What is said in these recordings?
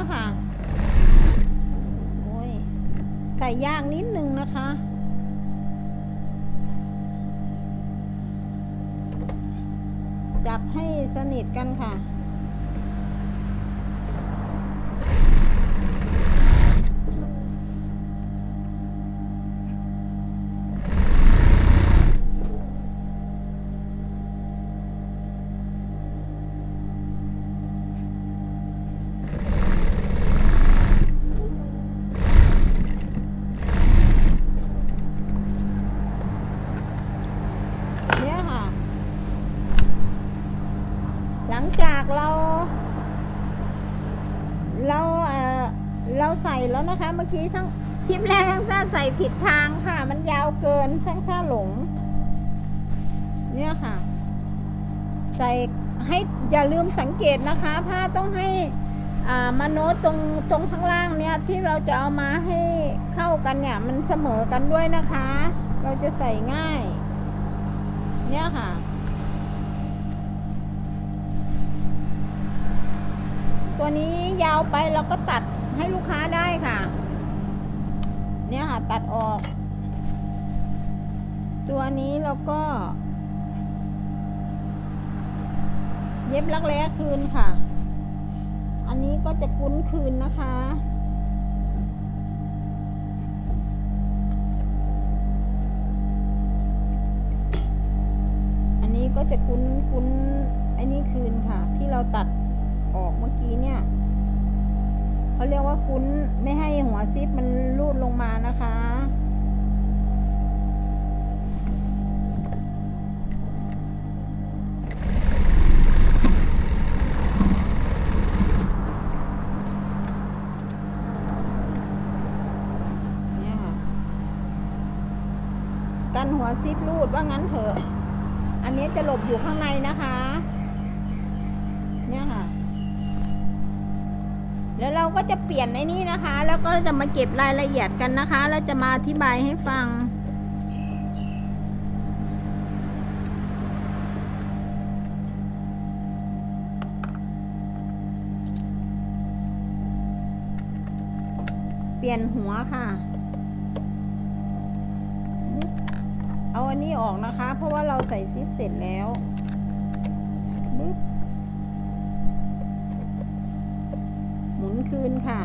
เนี่ยค่ะ โอ้ย ใส่ยากนิดนึงนะคะ จับให้สนิทกันค่ะ เราใส่แล้วนะคะ เมื่อกี้สังคลิปแรกสังซ่าใส่ผิดทางค่ะ มันยาวเกินสังซ่าหลง เนี่ยค่ะ ใส่ให้อย่าลืมสังเกตนะคะ ผ้าต้องให้อ่ามาโน้ตตรงตรงข้างล่างเนี่ยที่เราจะเอามาให้เข้ากันเนี่ย มันเสมอกันด้วยนะคะ เราจะใส่ง่าย เนี่ยค่ะตัวนี้ยาวไปเราก็ตัด ให้ลูกค้าได้ค่ะ เนี่ยค่ะ ตัดออก ตัวนี้เราก็ เย็บลักแร้คืนค่ะ อันนี้ก็จะกุ้นคืนนะคะอันนี้ก็จะกุ้นกุ้นไอ้นี่คืนค่ะ ที่เราตัดออกเมื่อกี้เนี่ย เขาเรียกว่ากุ้นไม่ให้หัวซิปมันรูดลงมานะคะเนี่ยค่ะกันหัวซิปรูดว่างั้นเถอะ อันนี้จะหลบอยู่ข้างในนะคะ เนี่ยค่ะ แล้วเราก็จะเปลี่ยนในนี้นะคะ แล้วก็จะมาเก็บรายละเอียดกันนะคะแล้วจะมาอธิบายให้ฟัง เปลี่ยนหัวค่ะ เอาอันนี้ออกนะคะ เพราะว่าเราใส่ซิปเสร็จแล้ว คืนค่ะ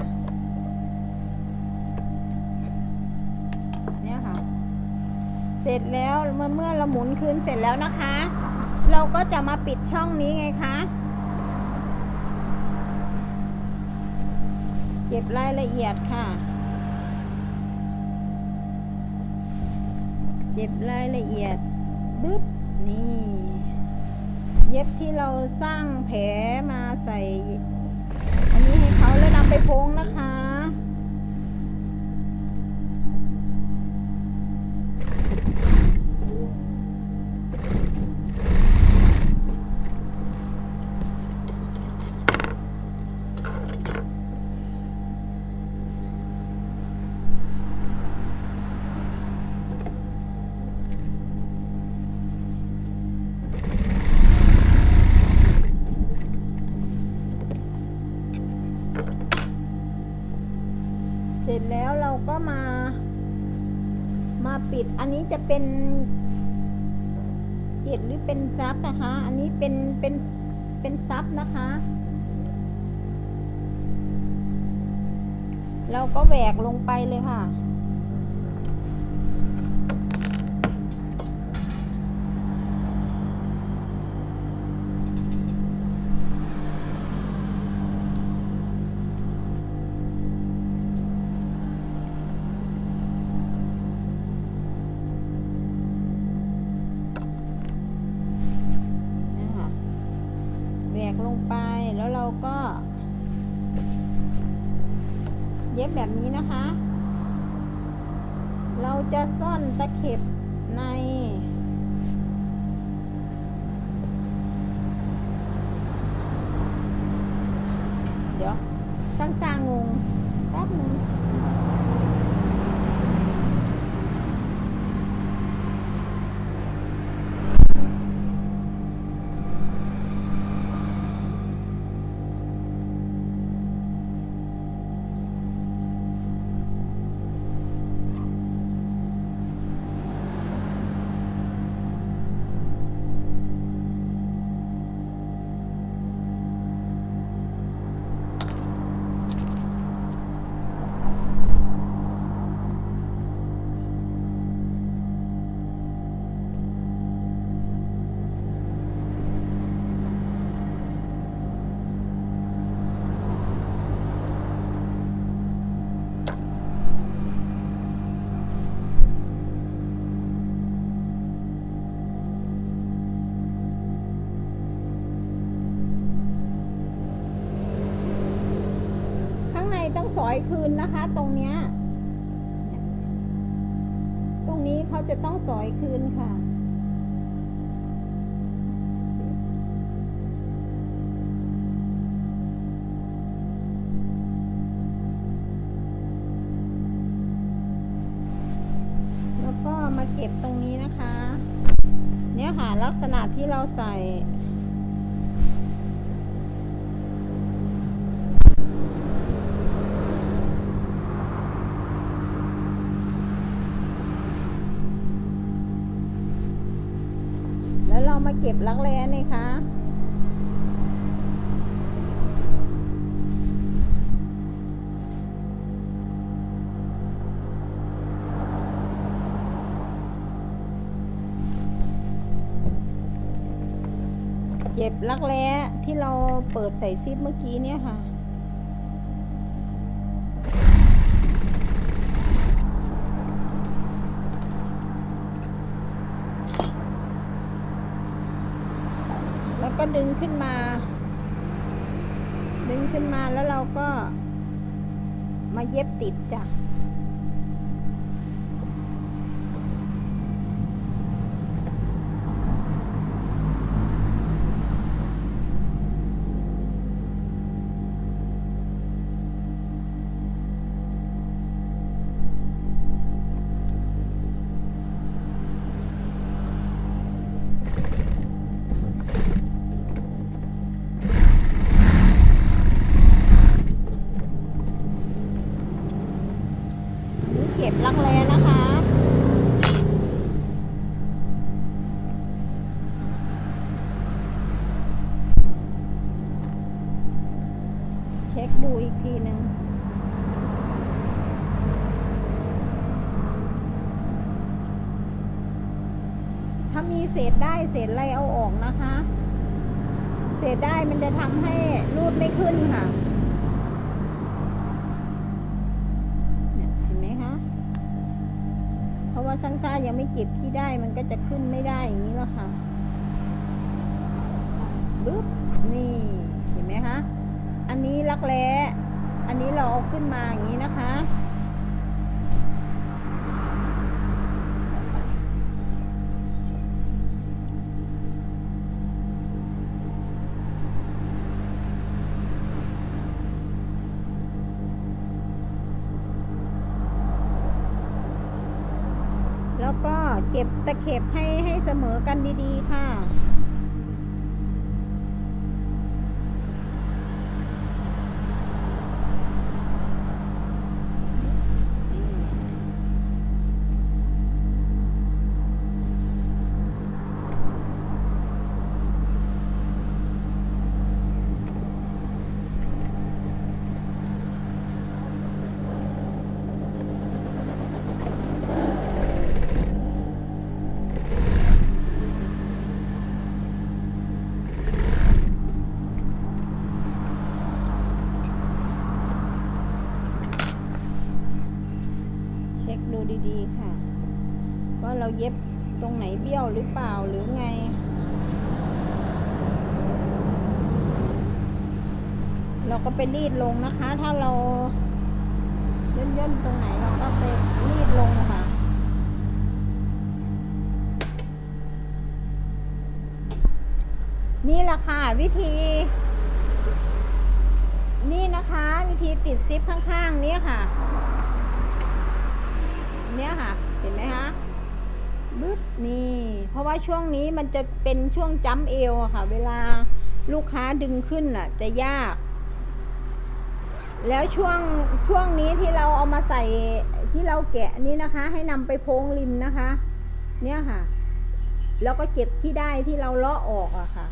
เนี่ยค่ะ เสร็จแล้วเมื่อเมื่อเราหมุนคืนเสร็จแล้วนะคะ เราก็จะมาปิดช่องนี้ไงคะ เก็บรายละเอียดค่ะเย็บรายละเอียดบึ๊บนี่เย็บที่เราสร้างแผลมาใส่ อันนี้ให้ พงนะคะ จะเป็นเจ็ดหรือเป็นซับนะคะ อันนี้เป็นเป็นเป็นซับนะคะ เราก็แหวกลงไปเลยค่ะนะคะแหวกล งไปแล้วเราก็ เย็บแบบนี้นะคะ เราจะซ่อนตะเข็บใน เดี๋ยวสร้างสร้างงงแป๊บนึง สอยคืนนะคะ ตรงเนี้ย ตรงนี้เขาจะต้องสอยคืนค่ะ แล้วก็มาเก็บตรงนี้นะคะ เนี่ยค่ะลักษณะที่เราใส่ มาเก็บลักแร้นี่คะเก็บลักแร้ที่เราเปิดใส่ซิปเมื่อกี้เนี่ยค่ะ แล้ว ก็ดึงขึ้นมา ดึงขึ้นมาแล้วเราก็มาเย็บติดจ้ะ รักแร้นะคะ เช็คดูอีกทีหนึ่งถ้ามีเศษได้เศษอะไรเอาออกนะคะ เศษได้มันจะทำให้รูดไม่ขึ้นค่ะ ว่าซังซ่ายังไม่เก็บขี้ได้มันก็จะขึ้นไม่ได้อย่างนี้แล้วค่ะบึ๊บนี่เห็นไหมคะ อันนี้รักแร้อันนี้เราเอาขึ้นมาอย่างนี้นะคะ เก็บตะเข็บให้ให้เสมอกันดีๆค่ะ เช็คดูดีๆค่ะ ว่าเราเย็บตรงไหน เบี้ยวหรือเปล่าหรือไง เราก็ไปรีดลงนะคะ ถ้าเราย่นย่นๆตรงไหนเราก็ไปรีดลงค่ะ นี่แหละค่ะวิธี นี่นะคะ วิธีติดซิปข้างๆนี้ค่ะ เนี่ยค่ะ เห็นไหมคะ บึ๊บนี่ เพราะว่าช่วงนี้มันจะเป็นช่วงจ้ำเอวอะค่ะ เวลาลูกค้าดึงขึ้นอะ จะยาก แล้วช่วงช่วงนี้ที่เราเอามาใส่ที่เราแกะนี่นะคะ ให้นำไปโพงริมนะคะ เนี่ยค่ะ แล้วก็เก็บที่ได้ที่เราเลาะออกอะค่ะ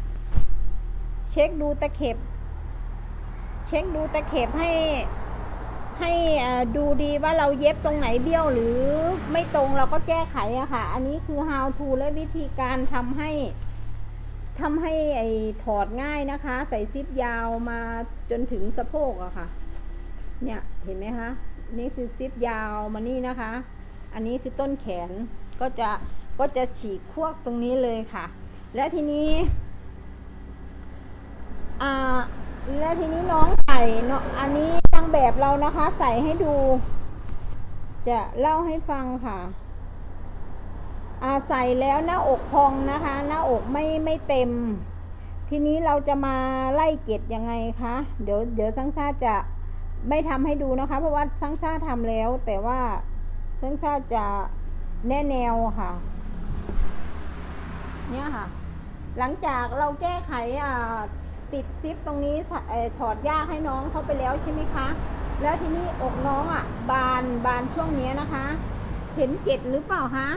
เช็คดูตะเข็บ เช็คดูตะเข็บให้ ให้ดูดีว่าเราเย็บตรงไหนเบี้ยวหรือไม่ตรงเราก็แก้ไขอะค่ะ อันนี้คือ how to และวิธีการทำให้ทำให้ไอถอดง่ายนะคะ ใส่ซิปยาวมาจนถึงสะโพกอะค่ะ เนี่ยเห็นไหมคะ นี่คือซิปยาวมานี่นะคะ อันนี้คือต้นแขนก็จะก็จะฉีกควกตรงนี้เลยค่ะ และทีนี้อ่าและทีนี้น้องใส่เนาะอันนี้ นางแบบเรานะคะ ใส่ให้ดู จะเล่าให้ฟังค่ะอาใส่แล้วหน้าอกพองนะคะ หน้าอกไม่ไม่เต็ม ทีนี้เราจะมาไล่เกตยังไงคะเดี๋ยวเดี๋ยวซังซ่าจะไม่ทำให้ดูนะคะ เพราะว่าซังซ่าทำแล้ว แต่ว่าซังซ่าจะแน่แนวค่ะ เนี่ยค่ะ หลังจากเราแก้ไขอ่า ติดซิปตรงนี้ถอดยากให้น้องเขาไปแล้วใช่ไหมคะ แล้วทีนี้อกน้องอะ บานบานช่วงนี้นะคะ เห็นเกล็ดหรือเปล่าคะ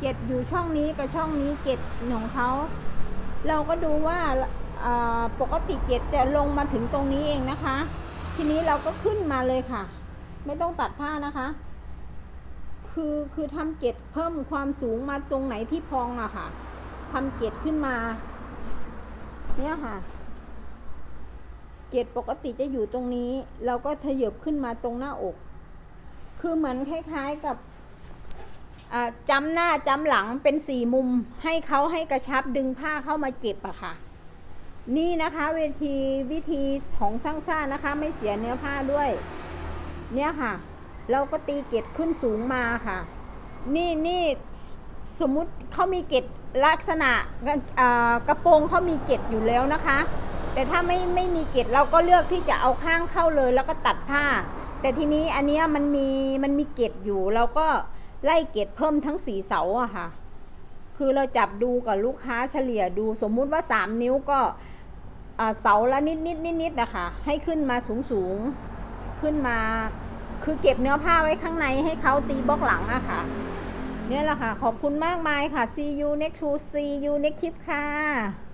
เกล็ดอยู่ช่องนี้กับช่องนี้เกล็ดของเขาเราก็ดูว่าอ่าปกติเกล็ดจะลงมาถึงตรงนี้เองนะคะ ทีนี้เราก็ขึ้นมาเลยค่ะ ไม่ต้องตัดผ้านะคะ คือคือทำเกล็ดเพิ่มความสูงมาตรงไหนที่พองอะค่ะทำเกล็ดขึ้นมา เนี่ยค่ะ เกล็ดปกติจะอยู่ตรงนี้ เราก็ขยบขึ้นมาตรงหน้าอก คือเหมือนคล้ายๆกับจำหน้าจำหลังเป็นสี่มุมให้เขาให้กระชับดึงผ้าเข้ามาเก็บอะค่ะ นี่นะคะเวทีวิธีของสร้างซ่านะคะ ไม่เสียเนื้อผ้าด้วย เนี่ยค่ะ เราก็ตีเกล็ดขึ้นสูงมาค่ะ นี่นี่สมมุติเขามีเกล็ดลักษณะกระโปรงเขามีเกล็ดอยู่แล้วนะคะ แต่ถ้าไม่ไม่มีเกล็ดเราก็เลือกที่จะเอาข้างเข้าเลย แล้วก็ตัดผ้า แต่ทีนี้อันเนี้ยมันมีมันมีเกล็ดอยู่ เราก็ไล่เกล็ดเพิ่มทั้งสีเสาอะค่ะ คือเราจับดูกับลูกค้าเฉลี่ยดู สมมุติว่า 3 นิ้วก็เสาละนิดนิดนิดนิดนะคะให้ขึ้นมาสูงสูงขึ้นมา คือเก็บเนื้อผ้าไว้ข้างในให้เขาตีบล็อกหลังอะค่ะเนี่ยแหละค่ะ ขอบคุณมากมายค่ะ see you next to see you next clip ค่ะ